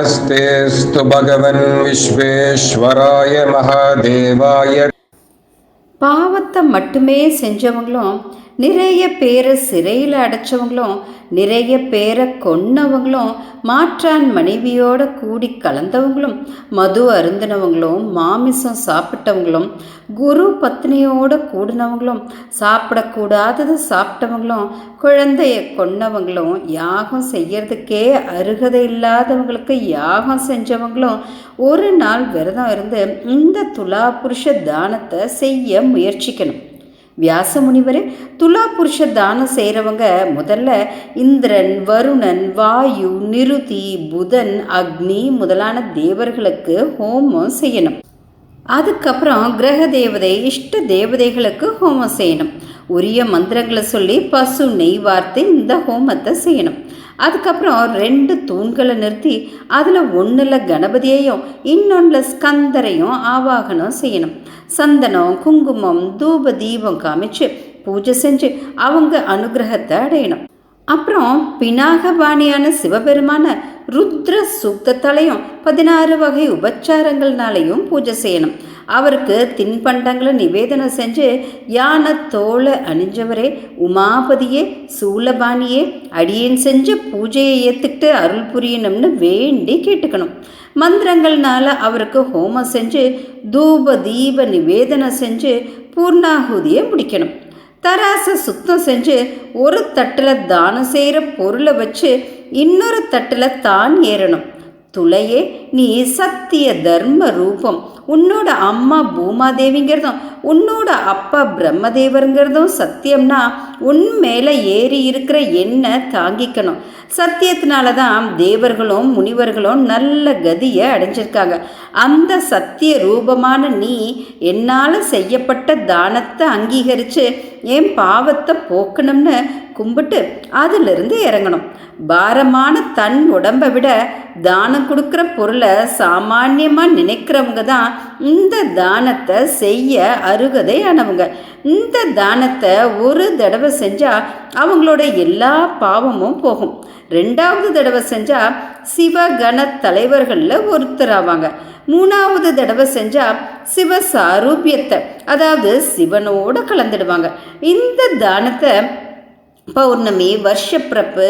नमस्तेऽस्तु भगवन् विश्वेश्वराय महादेवाय பாவத்தை மட்டுமே செஞ்சவங்களும் நிறைய பேரை சிறையில் அடைச்சவங்களும் நிறைய பேரை கொன்னவங்களும் மாற்றான் மனைவியோட கூடி கலந்தவங்களும் மது அருந்தினவங்களும் மாமிசம் சாப்பிட்டவங்களும் குரு பத்னியோட கூடினவங்களும் சாப்பிடக்கூடாதது சாப்பிட்டவங்களும் குழந்தைய கொன்னவங்களும் யாகம் செய்யறதுக்கே அருகதை இல்லாதவங்களுக்கு யாகம் செஞ்சவங்களும் ஒரு நாள் விரதம் இருந்து இந்த துலா புருஷ தானத்தை செய்ய முயற்சிக்கணும். வியாச முனிவரே துலா புருஷ தானம் செய்கிறவங்க முதல்ல இந்திரன் வருணன் வாயு நிருதி புதன் அக்னி முதலான தேவர்களுக்கு ஹோமம் செய்யணும். அதுக்கப்புறம் கிரக தேவதை இஷ்ட தேவதைகளுக்கு ஹோமம் செய்யணும். உரிய மந்திரங்களை சொல்லி பசு நெய் வார்த்து இந்த ஹோமத்தை செய்யணும். அதுக்கப்புறம் ரெண்டு தூண்களை நிறுத்தி அதில் ஒன்றில் கணபதியையும் இன்னொன்றில் ஸ்கந்தரையும் ஆவாகனம் செய்யணும். சந்தனம் குங்குமம் தூப தீபம் காமிச்சு பூஜை செஞ்சு அவங்க அனுகிரகத்தை அடையணும். அப்புறம் பினாகபாணியான சிவபெருமான ருத்ர சூக்தத்தாலையும் பதினாறு வகை உபச்சாரங்கள்னாலையும் பூஜை செய்யணும். அவருக்கு தின்பண்டங்களை நிவேதனம் செஞ்சு யானை தோலை அணிஞ்சவரே உமாபதியே சூலபாணியே அடியேன் செஞ்ச பூஜையை ஏற்றுக்கிட்டு அருள் புரியணும்னு வேண்டி கேட்டுக்கணும். மந்திரங்கள்னால அவருக்கு ஹோமம் செஞ்சு தூப தீப நிவேதனம் செஞ்சு பூர்ணாகுதியை முடிக்கணும். தராசை சுத்தம் செஞ்சு ஒரு தட்டில் தானம் செய்கிற பொருளை வச்சு இன்னொரு தட்டில் தான் ஏறணும். துளையே நீ சத்திய தர்ம ரூபம். உன்னோட அம்மா பூமாதேவிங்கிறதும் உன்னோட அப்பா பிரம்மதேவருங்கிறதும் சத்தியம்னா உன் மேலே ஏறி இருக்கிற எண்ணை தாங்கிக்கணும்? சத்தியத்தினால தான் தேவர்களும் முனிவர்களும் நல்ல கதியை அடைஞ்சிருக்காங்க. அந்த சத்திய ரூபமான நீ என்னால் செய்யப்பட்ட தானத்தை அங்கீகரித்து என் பாவத்தை போக்கணும்னு கும்பிட்டு அதிலிருந்து இறங்கணும். பாரமான தன் உடம்பை விட தானம் கொடுக்குற பொருளை சாமானியமாக நினைக்கிறவங்க தான் இந்த தானத்தை செய்ய அருகதை ஆனவங்க. இந்த தானத்தை ஒரு தடவை செஞ்சால் அவங்களோட எல்லா பாவமும் போகும். ரெண்டாவது தடவை செஞ்சால் சிவகண தலைவர்களில் ஒருத்தர் ஆவாங்க மூணாவது தடவை செஞ்சால் சிவ சாரூபியத்தை அதாவது சிவனோட கலந்துடுவாங்க. இந்த தானத்தை பௌர்ணமி வருஷப்பிறப்பு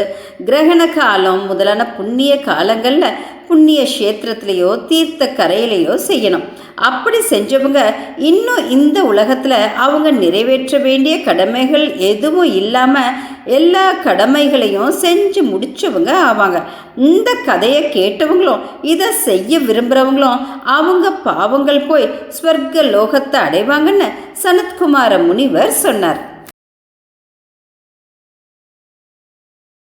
கிரகண காலம் முதலான புண்ணிய காலங்களில் புண்ணிய கஷேத்திரத்திலேயோ தீர்த்த கரையிலையோ செய்யணும். அப்படி செஞ்சவங்க இன்னும் இந்த உலகத்தில் அவங்க நிறைவேற்ற வேண்டிய கடமைகள் எதுவும் இல்லாமல் எல்லா கடமைகளையும் செஞ்சு முடித்தவங்க ஆவாங்க. இந்த கதையை கேட்டவங்களும் இதை செய்ய விரும்புகிறவங்களும் அவங்க பாவங்கள் போய் ஸ்வர்க்க லோகத்தை அடைவாங்கன்னு சனத்குமார முனிவர் சொன்னார்.